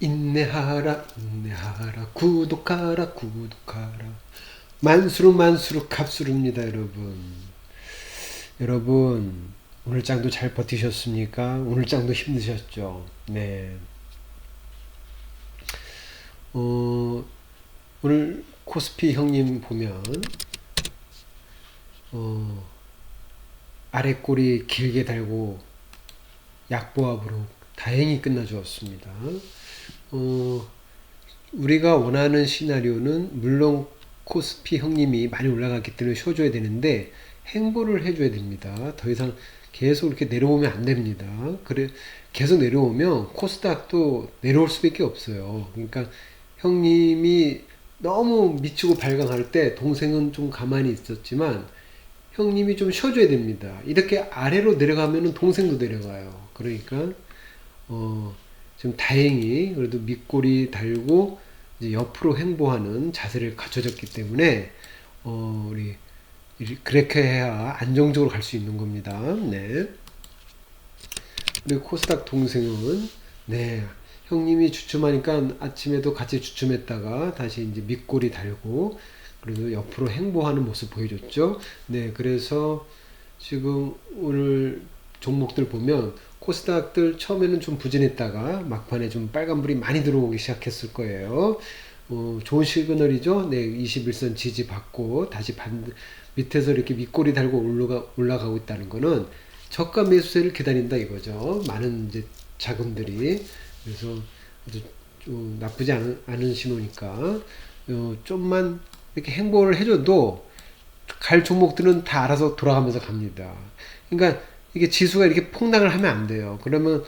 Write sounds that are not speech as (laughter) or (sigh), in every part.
인내하라 인내하라 구독하라 구독하라 만수로 만수로 값수릅니다 여러분 여러분 오늘 장도 잘 버티셨습니까? 오늘 장도 힘드셨죠? 네. 어, 오늘 코스피 형님 보면 어, 아래 꼬리 길게 달고 약보합으로 다행히 끝나 주었습니다. 어, 우리가 원하는 시나리오는 물론 코스피 형님이 많이 올라갔기 때문에 쉬어줘야 되는데 행보를 해줘야 됩니다. 더 이상 계속 이렇게 내려오면 안 됩니다. 그래 계속 내려오면 코스닥도 내려올 수밖에 없어요. 그러니까 형님이 너무 미치고 발광할 때 동생은 좀 가만히 있었지만 형님이 좀 쉬어줘야 됩니다. 이렇게 아래로 내려가면 동생도 내려가요. 그러니까 어, 좀 다행히 그래도 밑꼬리 달고 옆으로 행보하는 자세를 갖춰졌기 때문에 어, 우리 그렇게 해야 안정적으로 갈 수 있는 겁니다. 네. 그리고 코스닥 동생은 네 형님이 주춤하니까 아침에도 같이 주춤했다가 다시 이제 밑꼬리 달고 그래도 옆으로 행보하는 모습 보여줬죠. 네, 그래서 지금 오늘 종목들 보면 코스닥들 처음에는 좀 부진했다가 막판에 좀 빨간불이 많이 들어오기 시작했을 거예요. 어, 좋은 시그널이죠. 네, 21선 지지 받고 다시 반 밑에서 이렇게 밑꼬리 달고 올라가 올라가고 있다는 거는 저가 매수세를 기다린다 이거죠. 많은 이제 자금들이 그래서 아주 좀 나쁘지 않은, 않은 신호니까 어, 좀만 이렇게 행보를 해줘도 갈 종목들은 다 알아서 돌아가면서 갑니다. 그러니까 이게 지수가 이렇게 폭락을 하면 안 돼요. 그러면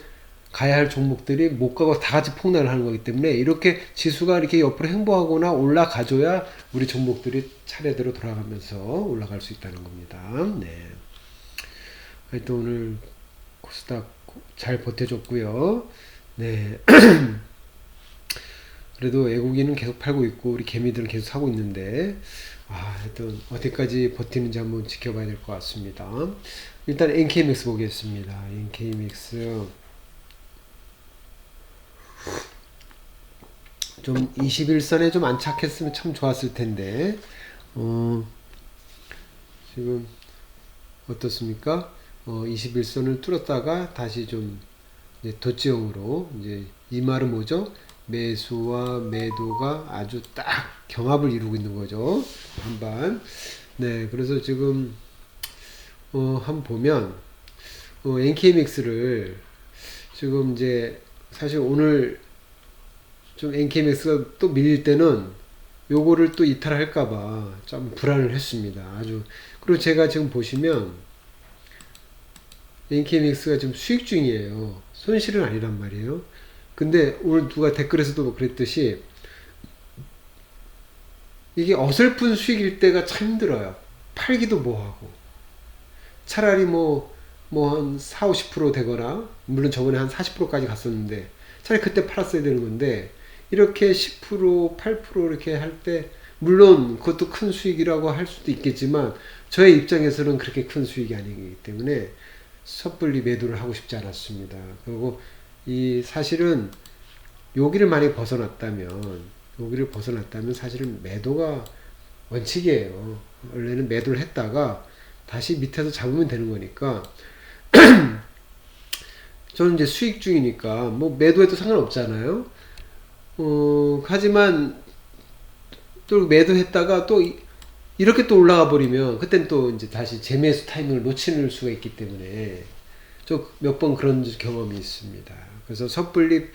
가야 할 종목들이 못 가고 다 같이 폭락을 하는 거기 때문에 이렇게 지수가 이렇게 옆으로 행보하거나 올라가줘야 우리 종목들이 차례대로 돌아가면서 올라갈 수 있다는 겁니다. 네. 하여튼 오늘 코스닥 잘 버텨줬고요. 네. (clears throat) 그래도 외국인은 계속 팔고 있고 우리 개미들은 계속 사고 있는데 아, 하여튼 어디까지 버티는지 한번 지켜봐야 될 것 같습니다. 일단 NKMX 보겠습니다. NKMX 좀 21선에 좀 안착했으면 참 좋았을 텐데 어, 지금 어떻습니까? 어, 21선을 뚫었다가 다시 좀 이제 도지형으로 이제 이 말은 뭐죠? 매수와 매도가 아주 딱 경합을 이루고 있는 거죠. 한반. 네, 그래서 지금 어, 한번 보면 어, NKMX를 지금 이제 사실 오늘 좀 NKMX가 또 밀릴 때는 요거를 또 이탈할까봐 좀 불안을 했습니다. 아주 그리고 제가 지금 보시면 NKMX가 지금 수익 중이에요. 손실은 아니란 말이에요. 근데 오늘 누가 댓글에서도 그랬듯이 이게 어설픈 수익일 때가 참 힘들어요. 팔기도 뭐하고. 차라리 뭐, 뭐 한 4, 50% 되거나, 물론 저번에 한 40%까지 갔었는데, 차라리 그때 팔았어야 되는 건데, 이렇게 10%, 8% 이렇게 할 때, 물론 그것도 큰 수익이라고 할 수도 있겠지만, 저의 입장에서는 그렇게 큰 수익이 아니기 때문에, 섣불리 매도를 하고 싶지 않았습니다. 그리고 이 사실은 여기를 많이 벗어났다면 여기를 벗어났다면 사실은 매도가 원칙이에요. 원래는 매도를 했다가 다시 밑에서 잡으면 되는 거니까 (clears throat) 저는 이제 수익 중이니까 뭐 매도해도 상관없잖아요. 어, 하지만 또 매도했다가 또 이렇게 또 올라가 버리면 그땐 또 이제 다시 재매수 타이밍을 놓치는 수가 있기 때문에 저 몇 번 그런 경험이 있습니다. 그래서 섣불리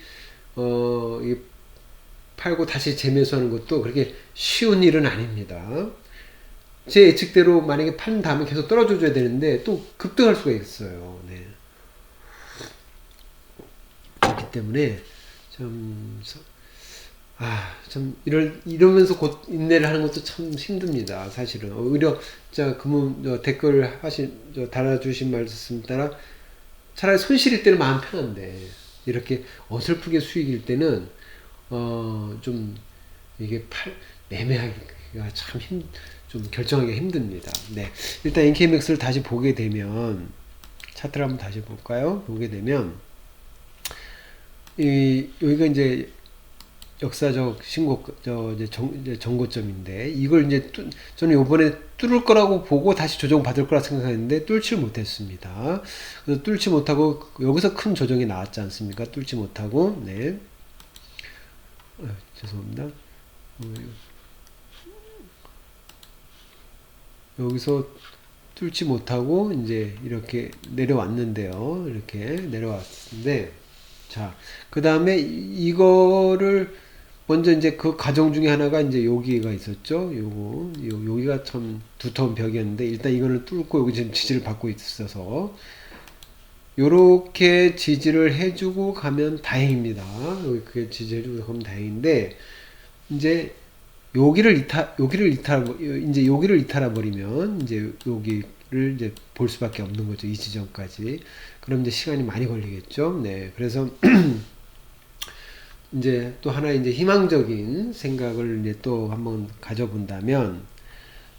어, 이 팔고 다시 재매수하는 것도 그렇게 쉬운 일은 아닙니다. 제 예측대로 만약에 판 다음에 계속 떨어져 줘야 되는데 또 급등할 수가 있어요. 네. 그렇기 때문에 좀 아, 참, 이럴, 이러면서 곧 인내를 하는 것도 참 힘듭니다, 사실은. 오히려, 자, 저, 댓글 하신, 저, 달아주신 말씀 따라, 차라리 손실일 때는 마음 편한데, 이렇게 어설프게 수익일 때는, 어, 좀, 이게 팔, 매매하기가 참 힘, 좀 결정하기가 힘듭니다. 네. 일단 NKMX를 다시 보게 되면, 차트를 한번 다시 볼까요? 보게 되면, 이, 여기가 이제 역사적 신고 저 이제 정, 이제 정고점인데 이걸 이제 뚫, 저는 요번에 뚫을 거라고 보고 다시 조정 받을 거라 생각했는데 뚫지 못했습니다. 그래서 뚫지 못하고 여기서 큰 조정이 나왔지 않습니까? 뚫지 못하고 네. 어, 죄송합니다. 어, 여기서 뚫지 못하고 이제 이렇게 내려왔는데요. 이렇게 내려왔는데 자, 그 다음에 이거를 먼저 이제 그 과정 중에 하나가 이제 여기가 있었죠. 요거 요, 여기가 참 두터운 벽이었는데 일단 이거를 뚫고 여기 지금 지지를 받고 있어서 요렇게 지지를 해주고 가면 다행입니다. 여기 그게 지지해주고 가면 다행인데 이제 여기를 이탈 여기를 이탈 이제 여기를 이탈해 버리면 이제 여기를 이제 볼 수밖에 없는 거죠 이 지점까지. 그럼 이제 시간이 많이 걸리겠죠? 네. 그래서 (clears throat) 이제 또 하나 이제 희망적인 생각을 이제 또 한번 가져본다면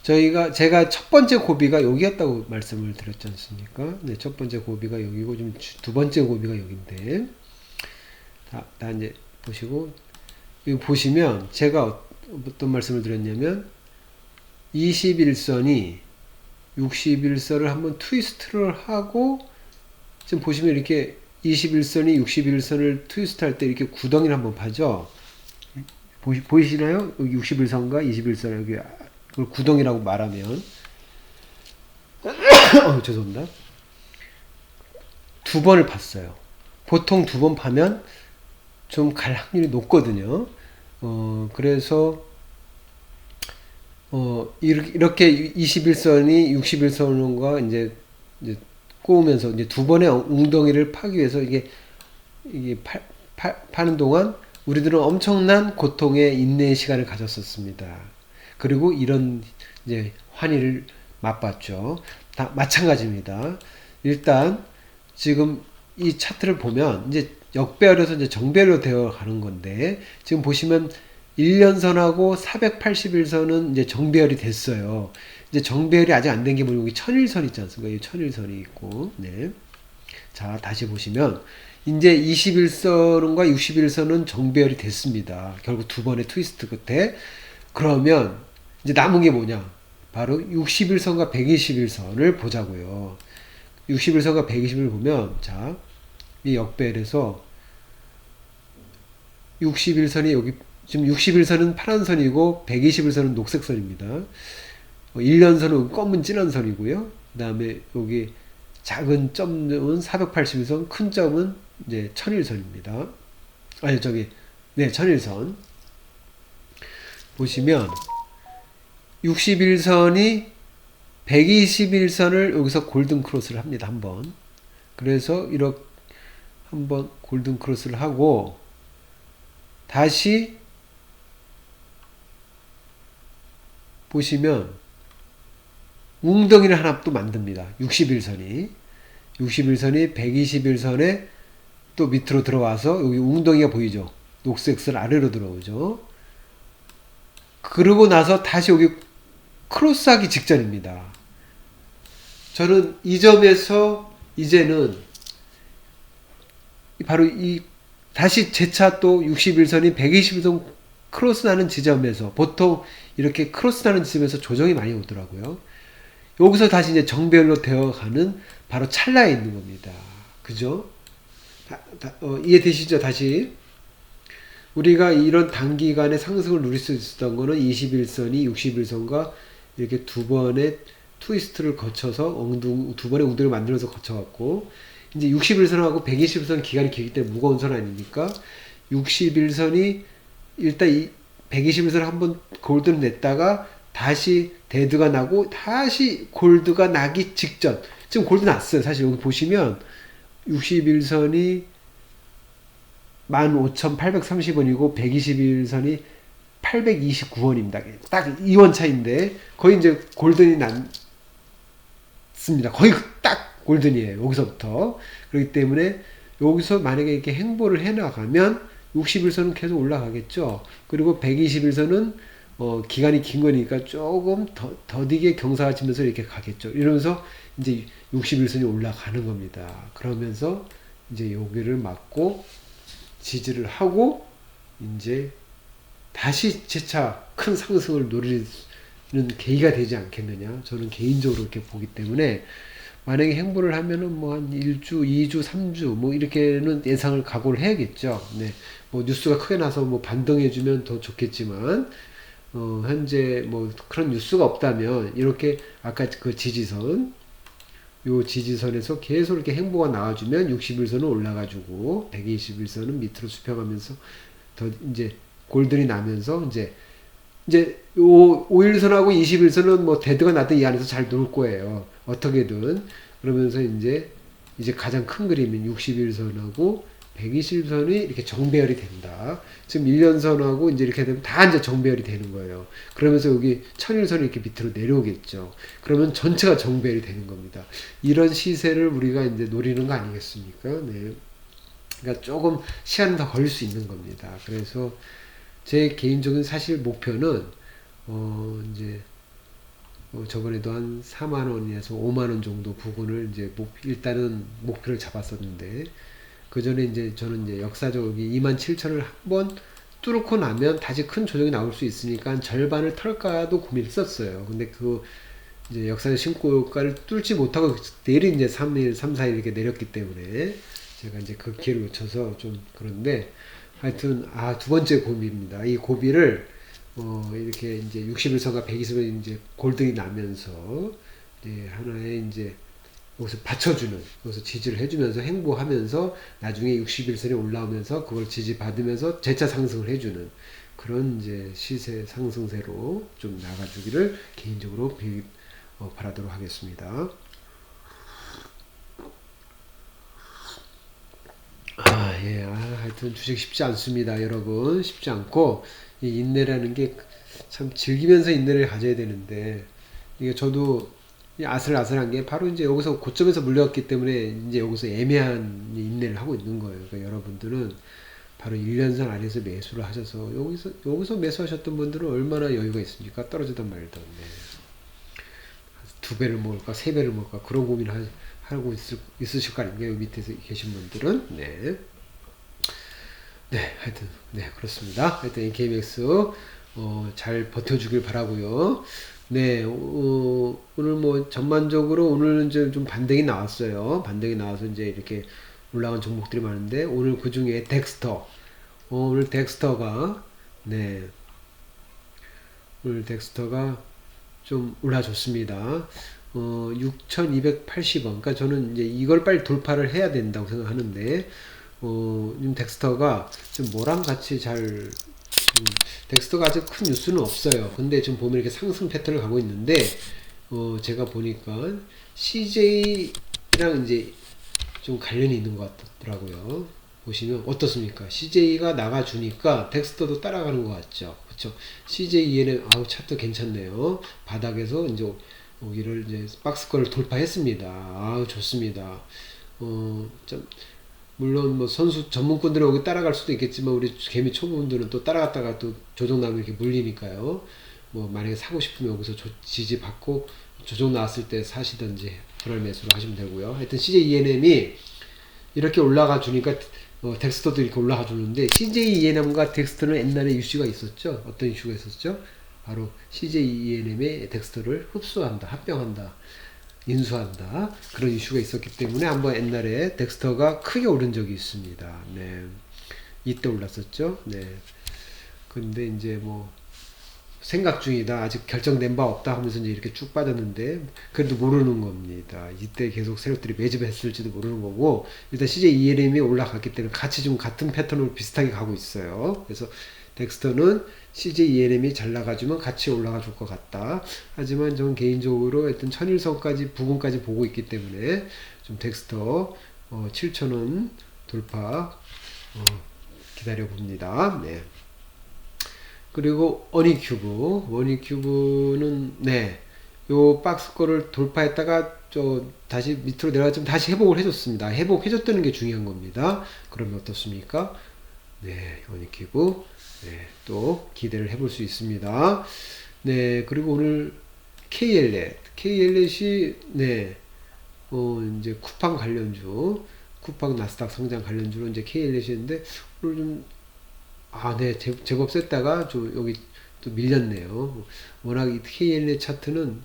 저희가 제가 첫 번째 고비가 여기였다고 말씀을 드렸지 않습니까? 네, 첫 번째 고비가 여기고 좀 두 번째 고비가 여기인데 다, 다 이제 보시고 여기 보시면 제가 어떤 말씀을 드렸냐면 21선이 61선을 한번 트위스트를 하고 지금 보시면 이렇게 21선이 61선을 트위스트 할 때 이렇게 구덩이를 한번 파죠. 보시, 보이시나요? 여기 61선과 21선 여기 그걸 구덩이라고 말하면 (coughs) 어, 죄송합니다. 두 번을 팠어요. 보통 두 번 파면 좀 갈 확률이 높거든요. 어, 그래서, 어, 이렇게 21선이 61선과 이제, 이제 꼬우면서 이제 두 번의 웅덩이를 파기 위해서 이게, 이게 파, 파, 파는 동안 우리들은 엄청난 고통의 인내의 시간을 가졌었습니다. 그리고 이런 이제 환희를 맛봤죠. 다 마찬가지입니다. 일단 지금 이 차트를 보면 이제 역배열에서 이제 정배열로 되어 가는 건데 지금 보시면 1년선하고 481선은 이제 정배열이 됐어요. 이제 정배열이 아직 안 된 게 뭐냐면 여기 천일선 있지 않습니까? 이 천일선이 있고, 네. 자, 다시 보시면 이제 21선과 61선은 정배열이 됐습니다. 결국 두 번의 트위스트 끝에 그러면 이제 남은 게 뭐냐? 바로 61선과 121선을 보자고요. 61선과 120을 보면 자, 이 역배열에서 61선이 여기 지금 61선은 파란 선이고 121선은 녹색 선입니다. 1년선은 검은 진한 선이고요. 그 다음에 여기 작은 점은 481선, 큰 점은 이제 천일선입니다. 아니 저기 네 천일선 보시면 61선이 121선을 여기서 골든 크로스를 합니다. 한번. 그래서 이렇게 한번 골든 크로스를 하고 다시 보시면 웅덩이를 하나 또 만듭니다. 61선이 61선이 121선에 또 밑으로 들어와서 여기 웅덩이가 보이죠. 녹색선 아래로 들어오죠. 그러고 나서 다시 여기 크로스하기 직전입니다. 저는 이 점에서 이제는 바로 이 다시 재차 또 61선이 121선 크로스 나는 지점에서 보통 이렇게 크로스 나는 지점에서 조정이 많이 오더라고요. 여기서 다시 이제 정배열로 되어가는 바로 찰나에 있는 겁니다. 그죠? 다, 다, 어, 이해되시죠? 다시. 우리가 이런 단기간에 상승을 누릴 수 있었던 거는 21선이 61선과 이렇게 두 번의 트위스트를 거쳐서 엉둥, 두 번의 웅덩이를 만들어서 거쳐갖고 이제 61선하고 120선 기간이 길기 때문에 무거운 선 아닙니까? 61선이 일단 이 121선 한번 골드를 냈다가 다시 데드가 나고 다시 골드가 나기 직전 지금 골드 났어요. 사실 여기 보시면 61선이 15,830원이고 121선이 829원입니다. 딱 2원 차인데 거의 이제 골든이 났습니다. 거의 딱 골든이에요. 여기서부터. 그렇기 때문에 여기서 만약에 이렇게 행보를 해 나가면 61선은 계속 올라가겠죠. 그리고 121선은 어, 기간이 긴 거니까 조금 더, 더디게 경사가 치면서 이렇게 가겠죠. 이러면서 이제 61선이 올라가는 겁니다. 그러면서 이제 여기를 맞고 지지를 하고 이제 다시 재차 큰 상승을 노리는 계기가 되지 않겠느냐. 저는 개인적으로 이렇게 보기 때문에 만약에 행보를 하면은 뭐 한 1주, 2주, 3주 뭐 이렇게는 예상을 각오를 해야겠죠. 네. 뭐 뉴스가 크게 나서 뭐 반등해 주면 더 좋겠지만 어, 현재 뭐 그런 뉴스가 없다면 이렇게 아까 그 지지선 요 지지선에서 계속 이렇게 행보가 나와주면 61선은 올라가지고 121선은 밑으로 수평하면서 더 이제 골든이 나면서 이제 이제 요 5일선하고 21선은 뭐 데드가 나든 이 안에서 잘 놀 거예요. 어떻게든 그러면서 이제 이제 가장 큰 그림인 61선하고 120선이 이렇게 정배열이 된다. 지금 1년선하고 이제 이렇게 되면 다 이제 정배열이 되는 거예요. 그러면서 여기 천일선이 이렇게 밑으로 내려오겠죠. 그러면 전체가 정배열이 되는 겁니다. 이런 시세를 우리가 이제 노리는 거 아니겠습니까? 네. 그러니까 조금 시간은 더 걸릴 수 있는 겁니다. 그래서 제 개인적인 사실 목표는 어 이제 어 저번에도 한 4만 원에서 5만 원 정도 부분을 이제 목, 일단은 목표를 잡았었는데 그 전에 이제 저는 이제 역사적으로 2만 7천을 한번 뚫고 나면 다시 큰 조정이 나올 수 있으니까 절반을 털까도 고민했었어요. 근데 그 이제 역사적 신고가를 뚫지 못하고 내일 이제 3일, 3, 4일 이렇게 내렸기 때문에 제가 이제 그 기회를 놓쳐서 좀 그런데 하여튼 아 두 번째 고비입니다. 이 고비를 어 이렇게 이제 61선과 120선 이제 골든이 나면서 이제 하나의 이제 여기서 받쳐주는, 여기서 지지를 해주면서 행보하면서 나중에 61선에 올라오면서 그걸 지지받으면서 재차 상승을 해주는 그런 이제 시세 상승세로 좀 나가주기를 개인적으로 비, 어, 바라도록 하겠습니다. 아, 예, 아, 하여튼 주식 쉽지 않습니다, 여러분. 쉽지 않고, 이 인내라는 게 참 즐기면서 인내를 가져야 되는데, 이게 저도 이 아슬아슬한 게 바로 이제 여기서 고점에서 물려왔기 때문에 이제 여기서 애매한 인내를 하고 있는 거예요. 그러니까 여러분들은 바로 1년선 아래에서 매수를 하셔서 여기서 여기서 매수하셨던 분들은 얼마나 여유가 있습니까? 떨어지던 말던 네. 두 배를 먹을까 세 배를 먹을까 그런 고민을 하고 있을, 있으실 거 아닙니까? 여기 밑에 계신 분들은 네. 네, 하여튼 네 그렇습니다. 하여튼 KBX 어, 잘 버텨주길 바라고요. 네, 어, 오늘 뭐 전반적으로 오늘은 이제 좀 반등이 나왔어요. 반등이 나와서 이제 이렇게 올라간 종목들이 많은데 오늘 그 중에 덱스터, 어, 오늘 덱스터가 네, 오늘 덱스터가 좀 올라줬습니다. 어, 6,280원. 그러니까 저는 이제 이걸 빨리 돌파를 해야 된다고 생각하는데, 어, 지금 덱스터가 좀 뭐랑 같이 잘 음, 덱스터가 아직 큰 뉴스는 없어요. 근데 지금 보면 이렇게 상승 패턴을 가고 있는데, 어, 제가 보니까 CJ랑 이제 좀 관련이 있는 것 같더라고요. 보시면 어떻습니까? CJ가 나가주니까 덱스터도 따라가는 것 같죠. 그렇죠? CJ ENM 아우 차트 괜찮네요. 바닥에서 이제 여기를 이제 박스권을 돌파했습니다. 아우 좋습니다. 어, 좀 물론 뭐 선수 전문꾼들은 여기 따라갈 수도 있겠지만 우리 개미 초보분들은 또 따라갔다가 또 조정 나면 이렇게 물리니까요. 뭐 만약에 사고 싶으면 여기서 조, 지지 받고 조정 나왔을 때 사시든지 분할 매수로 하시면 되고요. 하여튼 CJ ENM이 이렇게 올라가 주니까 어, 덱스터도 이렇게 올라가 주는데 CJ ENM과 덱스터는 옛날에 이슈가 있었죠. 어떤 이슈가 있었죠? 바로 CJ ENM의 덱스터를 흡수한다, 합병한다. 인수한다. 그런 이슈가 있었기 때문에 한번 옛날에 덱스터가 크게 오른 적이 있습니다. 네. 이때 올랐었죠. 네. 근데 이제 뭐 생각 중이다. 아직 결정된 바 없다 하면서 이제 이렇게 쭉 빠졌는데 그래도 모르는 겁니다. 이때 계속 세력들이 매집했을지도 모르는 거고 일단 CJ ELM이 올라갔기 때문에 같이 좀 같은 패턴으로 비슷하게 가고 있어요. 그래서 덱스터는 CJ ENM이 잘 나가주면 같이 올라가 줄 것 같다. 하지만 저는 개인적으로 하여튼 천일선까지 부분까지 보고 있기 때문에 좀 덱스터 어, 7천원 돌파 어, 기다려 봅니다. 네. 그리고 어니큐브 어니큐브는 네. 요 박스 거를 돌파했다가 저 다시 밑으로 내려가지면 다시 회복을 해줬습니다. 회복해줬다는 게 중요한 겁니다. 그러면 어떻습니까? 네, 어니큐브 네, 또 기대를 해볼 수 있습니다. 네, 그리고 오늘 KL넷, KL넷이 네, 어 이제 쿠팡 관련주, 쿠팡 나스닥 상장 관련주로 이제 KL넷이었는데 오늘 좀 아, 네, 제, 제법 셌다가 좀 여기 또 밀렸네요. 워낙 이 KL의 차트는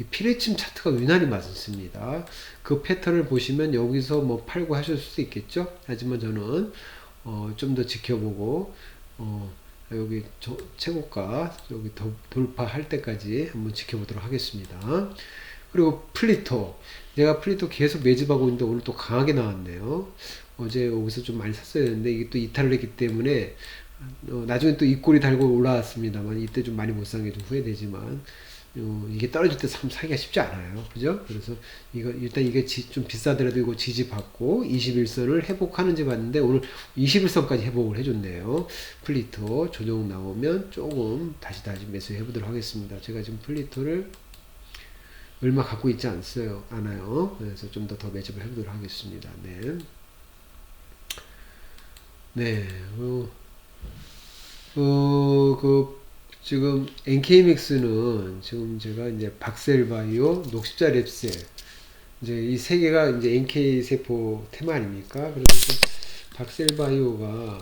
이 피레침 차트가 유난히 많습니다. 그 패턴을 보시면 여기서 뭐 팔고 하실 수도 있겠죠. 하지만 저는 어, 좀 더 지켜보고 어, 여기 저, 최고가 여기 더 돌파할 때까지 한번 지켜보도록 하겠습니다. 그리고 플리토. 제가 플리토 계속 매집하고 있는데 오늘 또 강하게 나왔네요. 어제 여기서 좀 많이 샀어야 되는데 이게 또 이탈을 했기 때문에 어, 나중에 또 입꼬리 달고 올라왔습니다만 이때 좀 많이 못 산 게 좀 후회되지만 어, 이게 떨어질 때 참 사기가 쉽지 않아요. 그죠? 그래서 이거 일단 이게 지- 좀 비싸더라도 이거 지지받고 21선을 회복하는지 봤는데 오늘 21선까지 회복을 해줬네요. 플리토 조정 나오면 조금 다시 다시 매수해 보도록 하겠습니다. 제가 지금 플리토를 얼마 갖고 있지 않어요. 않아요. 그래서 좀 더 더 매집을 해보도록 하겠습니다. 네. 네. 어, 어, 그, 지금 NKMX는 지금 제가 이제 박셀바이오, 녹십자 랩셀, 이제 이 세 개가 이제 NK 세포 테마 아닙니까? 그래서 박셀바이오가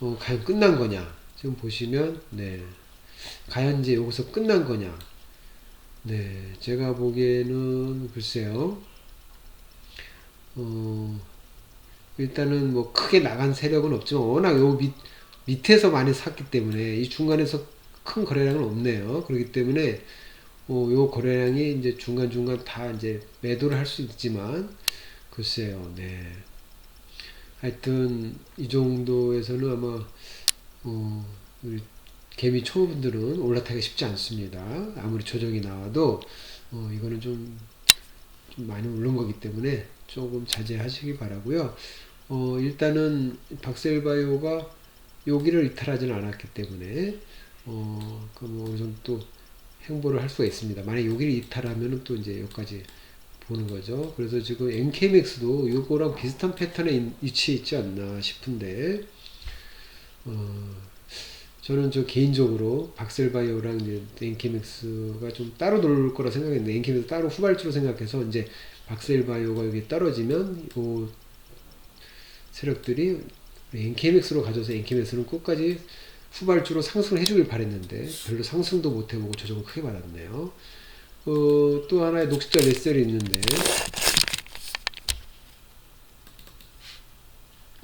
어, 과연 끝난 거냐? 지금 보시면 네. 과연 이제 여기서 끝난 거냐? 네, 제가 보기에는 글쎄요. 어, 일단은 뭐 크게 나간 세력은 없지만 워낙 요 밑, 밑에서 많이 샀기 때문에 이 중간에서 큰 거래량은 없네요. 그렇기 때문에 어, 요 거래량이 이제 중간중간 다 이제 매도를 할 수 있지만 글쎄요. 네. 하여튼 이 정도에서는 아마 어, 개미 초보분들은 올라타기 쉽지 않습니다. 아무리 조정이 나와도 어, 이거는 좀, 좀 많이 오른 거기 때문에 조금 자제하시기 바라고요. 어, 일단은 박셀바이오가 여기를 이탈하지는 않았기 때문에 어, 그뭐 어느 정도 또 행보를 할 수가 있습니다. 만약 여기를 이탈하면은 또 이제 여기까지 보는 거죠. 그래서 지금 NKMX도 이거랑 비슷한 패턴에 인- 위치해 있지 않나 싶은데 어, 저는 저 개인적으로 박셀바이오랑 엔케믹스가 좀 따로 놀 거라 생각했는데 엔케믹스 따로 후발주로 생각해서 이제 박셀바이오가 여기 떨어지면 요 세력들이 엔케믹스로 가져서 엔케믹스는 끝까지 후발주로 상승을 해주길 바랬는데 별로 상승도 못 해보고 조정을 크게 받았네요. 어, 또 하나의 녹십자 레셀이 있는데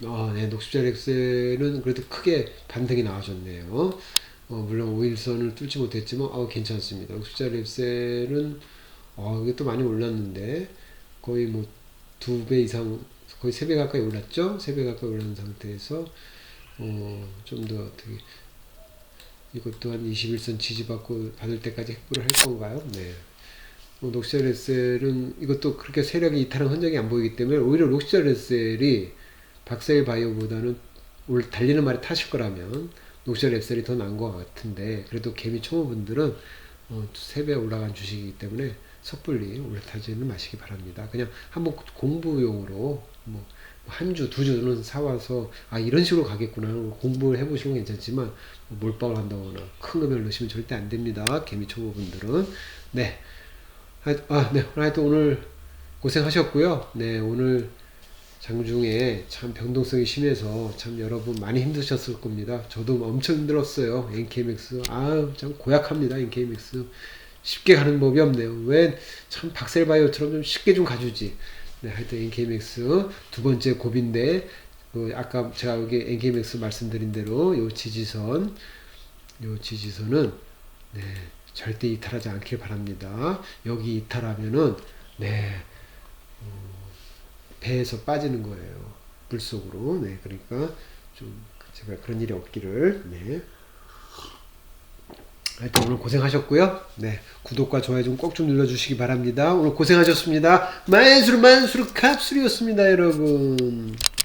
아, 네, 녹십자 렉셀은 그래도 크게 반등이 나와줬네요. 어, 물론 5일선을 뚫지 못했지만, 어, 괜찮습니다. 녹십자 렉셀은, 어, 이게 또 많이 올랐는데, 거의 뭐, 두 배 이상, 거의 세배 가까이 올랐죠? 세배 가까이 올랐는 상태에서, 어, 좀 더 어떻게, 이것도 한 21선 지지받고 받을 때까지 행보를 할 건가요? 네. 어, 녹십자 렉셀은 이것도 그렇게 세력이 이탈한 흔적이 안 보이기 때문에 오히려 렉셀이 박셀 바이오보다는 올 달리는 말에 타실 거라면 녹절 랩셀이 더 나은 것 같은데 그래도 개미 초보분들은 어, 세배 올라간 주식이기 때문에 섣불리 올라타지는 마시기 바랍니다. 그냥 한번 공부용으로 뭐 한 주, 두 주는 사와서 아 이런 식으로 가겠구나 공부를 해보시면 괜찮지만 뭐 몰빵을 한다거나 큰 금액을 넣으시면 절대 안 됩니다. 개미 초보분들은 네. 하- 아, 네. 하여튼 오늘 고생하셨고요. 네, 오늘 장중에 참 변동성이 심해서 참 여러분 많이 힘드셨을 겁니다. 저도 엄청 힘들었어요. NKMX. 아유, 참 고약합니다. NKMX. 쉽게 가는 법이 없네요. 왜 참 박셀바이오처럼 좀 쉽게 좀 가주지. 네, 하여튼 NKMX 두 번째 고비인데, 그 아까 제가 여기 NKMX 말씀드린 대로 요 지지선, 요 지지선은 네, 절대 이탈하지 않길 바랍니다. 여기 이탈하면은 네, 배에서 빠지는 거예요. 물속으로. 네, 그러니까 좀 제가 그런 일이 없기를. 네. 하여튼 오늘 고생하셨고요. 네, 구독과 좋아요 좀꼭좀 눌러주시기 바랍니다. 오늘 고생하셨습니다. 만수르 만수르 캅술이었습니다, 여러분.